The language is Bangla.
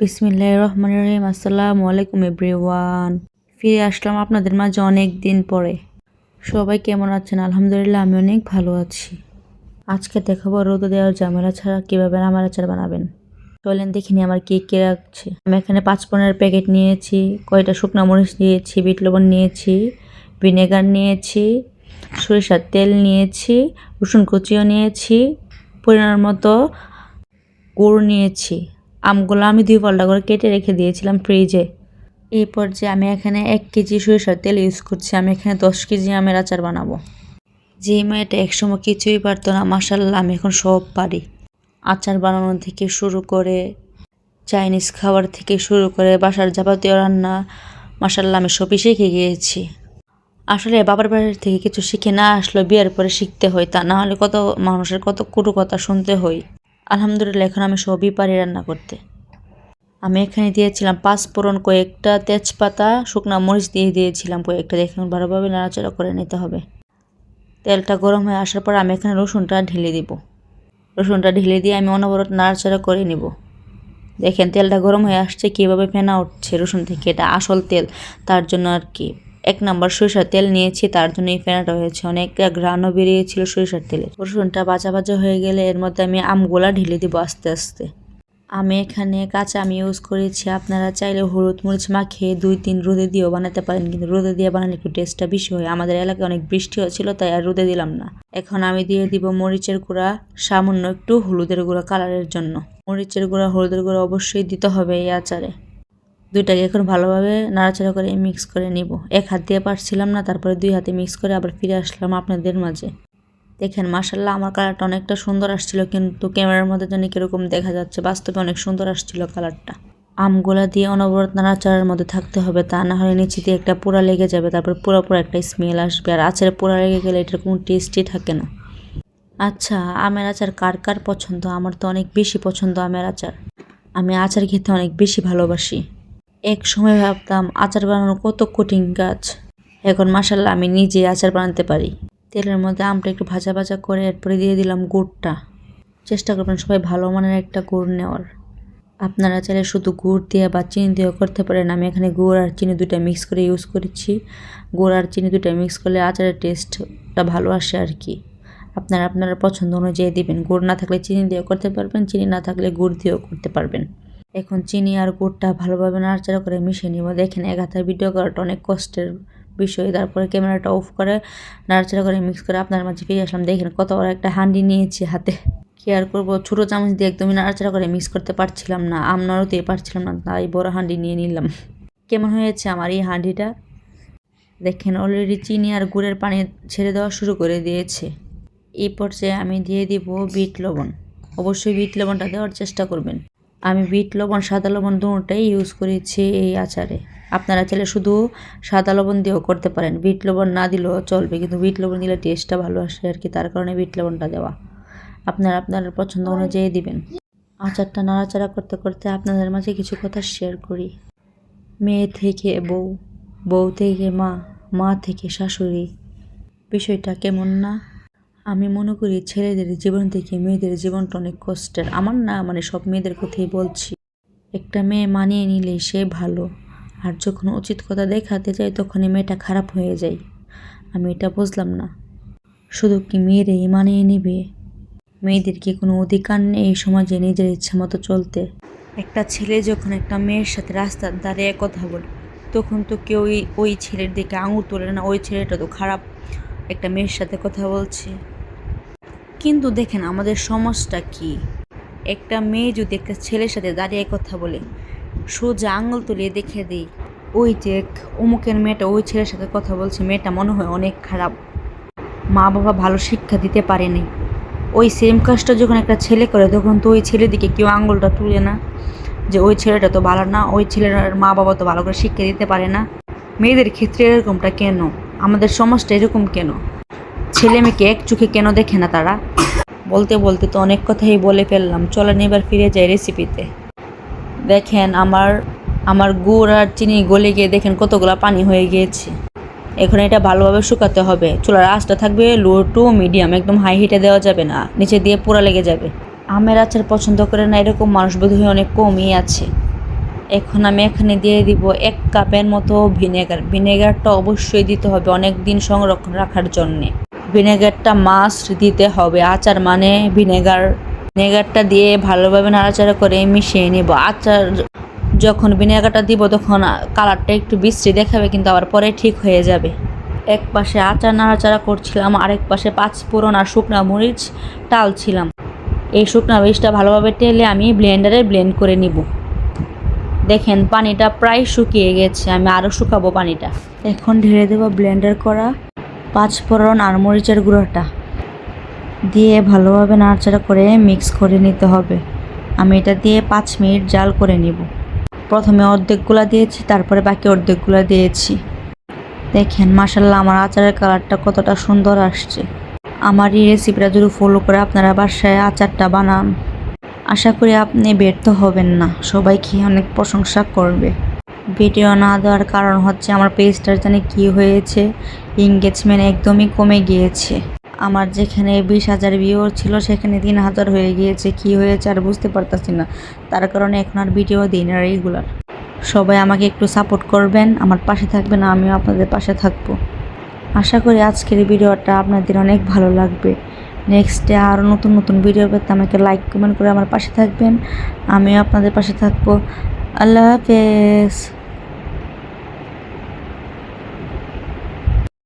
বিসমিল্লাহ রহমান রহিম আসসালামু আলাইকুম এভরিওয়ান। ফিরে আসলাম আপনাদের মাঝে অনেক দিন পরে। সবাই কেমন আছেন? আলহামদুলিল্লাহ, আমি অনেক ভালো আছি। আজকে দেখাবো রোদ দেওয়ার ঝামেলা ছাড়া কীভাবে আমার আচার বানাবেন। চলেন দেখিনি আমার কী কে রাখছে আমি এখানে পাঁচ পনেরো প্যাকেট নিয়েছি, কয়টা শুকনো মরিচ নিয়েছি, বিট লবণ নিয়েছি, ভিনেগার নিয়েছি, সরিষার তেল নিয়েছি, রসুন কুচিও নিয়েছি, পরিমাণ মতো গুড় নিয়েছি। আমগুলো আমি দুই পাল্টা করে কেটে রেখে দিয়েছিলাম ফ্রিজে। এই পর্যায়ে আমি এখানে এক কেজি সরিষার তেল ইউজ করছি। আমি এখানে দশ কেজি আমের আচার বানাবো। যে মেয়েটা একসময় কিছুই পারতো না মাসাল্লাহ আমি এখন সব পারি। আচার বানানো থেকে শুরু করে চাইনিজ খাবার থেকে শুরু করে, বাসার যাবতীয় রান্না মাসাল্লাহ আমি সবই শিখে গিয়েছি। আসলে বাবার বাড়ির থেকে কিছু শিখে না আসলে বিয়ের পরে শিখতে হয় তা। না হলে কত মানুষের কত কুটু কথা শুনতে হয়। আলহামদুলিল্লাহ, এখন আমি সবই পারি রান্না করতে। আমি এখানে দিয়েছিলাম পাঁচ ফোড়ন, কয়েকটা তেজপাতা, শুকনো মরিচ দিয়ে দিয়েছিলাম কয়েকটা। দেখুন ভালোভাবে নাড়াচাড়া করে নিতে হবে। তেলটা গরম হয়ে আসার পর আমি এখানে রসুনটা ঢেলে দিব। রসুনটা ঢেলে দিয়ে আমি অনবরত নাড়াচাড়া করে নিব। দেখেন তেলটা গরম হয়ে আসছে, কীভাবে ফেনা উঠছে রসুন থেকে। এটা আসল তেল, তার জন্য আর কি। এক নম্বর সরিষার তেল নিয়েছি, তার জন্য এই ফেনাটা হয়েছে। অনেক ঘ্রাণও বেরিয়েছিল সরিষার তেলে। রসুনটা ভাজা বাজা হয়ে গেলে এর মধ্যে আমি আমগুলা ঢেলে দিব আস্তে আস্তে। আমি এখানে কাঁচা আম ইউজ করেছি। আপনারা চাইলে হলুদ মরিচ মাখিয়ে দুই তিন রোদে দিয়েও বানাতে পারেন, কিন্তু রোদে দিয়ে বানালে একটু টেস্টটা বেশি হয়। আমাদের এলাকায় অনেক বৃষ্টি হচ্ছিল, তাই আর রোদে দিলাম না। এখন আমি দিয়ে দিব মরিচের গুঁড়া, সামান্য একটু হলুদের গুঁড়া কালারের জন্য। মরিচের গুঁড়া, হলুদের গুঁড়া অবশ্যই দিতে হবে এই আচারে। দুইটাকে এখন ভালোভাবে নাড়াচাড়া করে মিক্স করে নিব। এক হাত দিয়ে পারছিলাম না, তারপরে দুই হাতে মিক্স করে আবার ফিরে আসলাম আপনাদের মাঝে। দেখেন মাসাল্লাহ আমার কালারটা অনেকটা সুন্দর আসছিল, কিন্তু ক্যামেরার মধ্যে যেন কীরকম দেখা যাচ্ছে। বাস্তবে অনেক সুন্দর আসছিল কালারটা আমগুলা দিয়ে অনবরত নাড়াচাড়ার মধ্যে থাকতে হবে, তা না হলে নিচে দিয়ে একটা পোড়া লেগে যাবে, তারপর পুরো পুরো একটা স্মেল আসবে। আর আচারে পোড়া লেগে গেলে এটার কোনো টেস্টই থাকে না। আচ্ছা আমের আচার কার কার পছন্দ? আমার তো অনেক বেশি পছন্দ আমের আচার। আমি আচার খেতে অনেক বেশি ভালোবাসি। এক সময় ভাবতাম আচার বানানো কত কঠিন কাজ। এখন মাসাল্লাহ আমি নিজে আচার বানাতে পারি। তেলের মধ্যে আমটা একটু ভাজা ভাজা করে এরপরে দিয়ে দিলাম গুড়টা। চেষ্টা করবেন সবাই ভালো মানের একটা গুড় নেওয়ার। আপনারা চাইলে শুধু গুড় দিয়ে বা চিনি দিয়েও করতে পারেন। আমি এখানে গুড় আর চিনি দুটো মিক্স করে ইউজ করেছি। গুড় আর চিনি দুটো মিক্স করলে আচারের টেস্টটা ভালো আসে আর কি। আপনারা আপনারা পছন্দ অনুযায়ী দিবেন। গুড় না থাকলে চিনি দিয়েও করতে পারবেন, চিনি না থাকলে গুড় দিয়েও করতে পারবেন। এখন চিনি আর গুড়টা ভালোভাবে নাড়াচাড়া করে মিশিয়ে নিব। দেখেন, এক হাতে ভিডিও করাটা অনেক কষ্টের বিষয়। তারপরে ক্যামেরাটা অফ করে নাড়াচাড়া করে মিক্স করে আপনার মাঝে ফিরে আসলাম। দেখেন, কত বড় একটা হান্ডি নিয়েছি হাতে। কি আর করব, ছোটো চামচ দিয়ে একদমই নাড়াচাড়া করে মিক্স করতে পারছিলাম না। আম নড়তে পারছিলাম না, তাই বড় হান্ডি নিয়ে নিলাম। কেমন হয়েছে আমার এই হাঁডিটা? দেখেন অলরেডি চিনি আর গুড়ের পানি ছেড়ে দেওয়া শুরু করে দিয়েছে। এই পর্যায়ে আমি দিয়ে দিব বিট লবণ। অবশ্যই বিট লবণটা দেওয়ার চেষ্টা করবেন। আমি বিট লবণ, সাদা লবণ দুটোটাই ইউজ করেছি এই আচারে। আপনারা চাইলে শুধু সাদা লবণ দিয়েও করতে পারেন। বিট লবণ না দিলেও চলবে, কিন্তু বিট লবণ দিলে টেস্টটা ভালো আসে আর কি, তার কারণে বিট লবণটা দেওয়া। আপনারা আপনার পছন্দ অনুযায়ী দিবেন। আচারটা নাড়াচাড়া করতে করতে আপনাদের মাঝে কিছু কথা শেয়ার করি। মেয়ে থেকে বউ বউ থেকে মা মা থেকে শাশুড়ি। বিষয়টা কেমন না? আমি মনে করি ছেলেদের জীবন থেকে মেয়েদের জীবনটা অনেক কষ্টের। আমার না মানে সব মেয়েদের কথাই বলছি। একটা মেয়ে মানিয়ে নিলে সে ভালো। আর যখন উচিত কথা দেখাতে যায়, তখনই মেয়েটা খারাপ হয়ে যায়। আমি এটা বুঝলাম না। শুধু কি মেয়েরাই মানিয়ে নেবে? মেয়েদের কি কোনো অধিকার নেই এই সমাজে নিজের ইচ্ছা মতো চলতে? একটা ছেলে যখন একটা মেয়ের সাথে রাস্তার দাঁড়িয়ে কথা বলে, তখন তো কেউ ওই ছেলের দিকে আঙুর তোলে না, ওই ছেলেটা তো খারাপ। একটা মেয়ের সাথে কথা বলছে। কিন্তু দেখেন আমাদের সমাজটা কি? একটা মেয়ে যদি একটা ছেলের সাথে দাঁড়িয়ে কথা বলে, সোজা আঙুল তুলিয়ে দেখে দিই, ওই যে অমুকের মেয়েটা ওই ছেলের সাথে কথা বলছে, মেয়েটা মনে হয় অনেক খারাপ। মা বাবা ভালো শিক্ষা দিতে পারেনি। ওই সেম কাজটা যখন একটা ছেলে করে, তখন তো ওই ছেলের দিকে কেউ আঙুলটা তুলে না। যে ওই ছেলেটা তো ভালো না, ওই ছেলের মা বাবা তো ভালো করে শিক্ষা দিতে পারে না। মেয়েদের ক্ষেত্রে এরকমটা কেন? আমাদের সমাজটা এরকম কেন? ছেলে মেয়েকে এক চোখে কেন দেখে না তারা? বলতে বলতে তো অনেক কথাই বলে ফেললাম। চলেন এবার ফিরে যাই রেসিপিতে দেখেন, আমার আমার গুড় আর চিনি গলে গিয়ে দেখেন কতগুলো পানি হয়ে গিয়েছে। এখন এটা ভালোভাবে শুকাতে হবে। চুলার আঁচটা থাকবে লো টু মিডিয়াম একদম হাই হিটে দেওয়া যাবে না। নিচে দিয়ে পোড়া লেগে যাবে। আমের আচার পছন্দ করে না এরকম মানুষ বোধহয় অনেক কমই আছে। এখন আমি এখানে দিয়ে দিব এক কাপের মতো ভিনেগার ভিনেগারটা অবশ্যই দিতে হবে অনেক দিন সংরক্ষণ রাখার জন্যে। ভিনেগারটা মাস্ট দিতে হবে। আচার মানে ভিনেগার। ভিনেগারটা দিয়ে ভালোভাবে নাড়াচাড়া করে মিশিয়ে নেব। আচার যখন ভিনেগারটা দিব তখন কালারটা একটু বিশ্রী দেখাবে, কিন্তু আবার পরে ঠিক হয়ে যাবে। এক পাশে আচার নাড়াচাড়া করছিলাম, আরেক পাশে পাঁচ ফোড়ন আর শুকনা মরিচ টালছিলাম। এই শুকনা মরিচটা ভালোভাবে টেলে আমি ব্লেন্ডারে ব্লেন্ড করে নিব। দেখেন, পানিটা প্রায় শুকিয়ে গেছে। আমি আরও শুকাবো পানিটা। এখন ঢেলে দেবো ব্লেন্ডার করা। পাঁচ ফোড়ন আর মরিচের গুঁড়োটা। দিয়ে ভালোভাবে নাড়াচাড়া করে মিক্স করে নিতে হবে। আমি এটা দিয়ে পাঁচ মিনিট জাল করে নিব। প্রথমে অর্ধেকগুলা দিয়েছি, তারপরে বাকি অর্ধেকগুলা দিয়েছি। দেখেন মাসাল্লাহ আমার আচারের কালারটা কতটা সুন্দর আসছে। আমার এই রেসিপিটা যদি ফলো করে আপনারা বাসায় আচারটা বানান। আশা করি আপনি ব্যর্থ হবেন না। সবাই খেয়ে অনেক প্রশংসা করবে। ভিডিও না দেওয়ার কারণ হচ্ছে আমার পেজটার জানি কী হয়েছে। এঙ্গেজমেন্ট একদমই কমে গিয়েছে। আমার যেখানে বিশ হাজার ভিউ ছিল, সেখানে তিন হাজার হয়ে গিয়েছে। কি হয়েছে আর বুঝতে পারতাছি না। তার কারণে এখন আর ভিডিও দিই না রেগুলার সবাই আমাকে একটু সাপোর্ট করবেন, আমার পাশে থাকবেন, আমিও আপনাদের পাশে থাকব। আশা করি আজকের ভিডিওটা আপনাদের অনেক ভালো লাগবে। নেক্সটে আরও নতুন নতুন ভিডিও পেতে আমাকে লাইক কমেন্ট করে আমার পাশে থাকবেন। আমিও আপনাদের পাশে থাকব। আল্লাহ হাফেজ।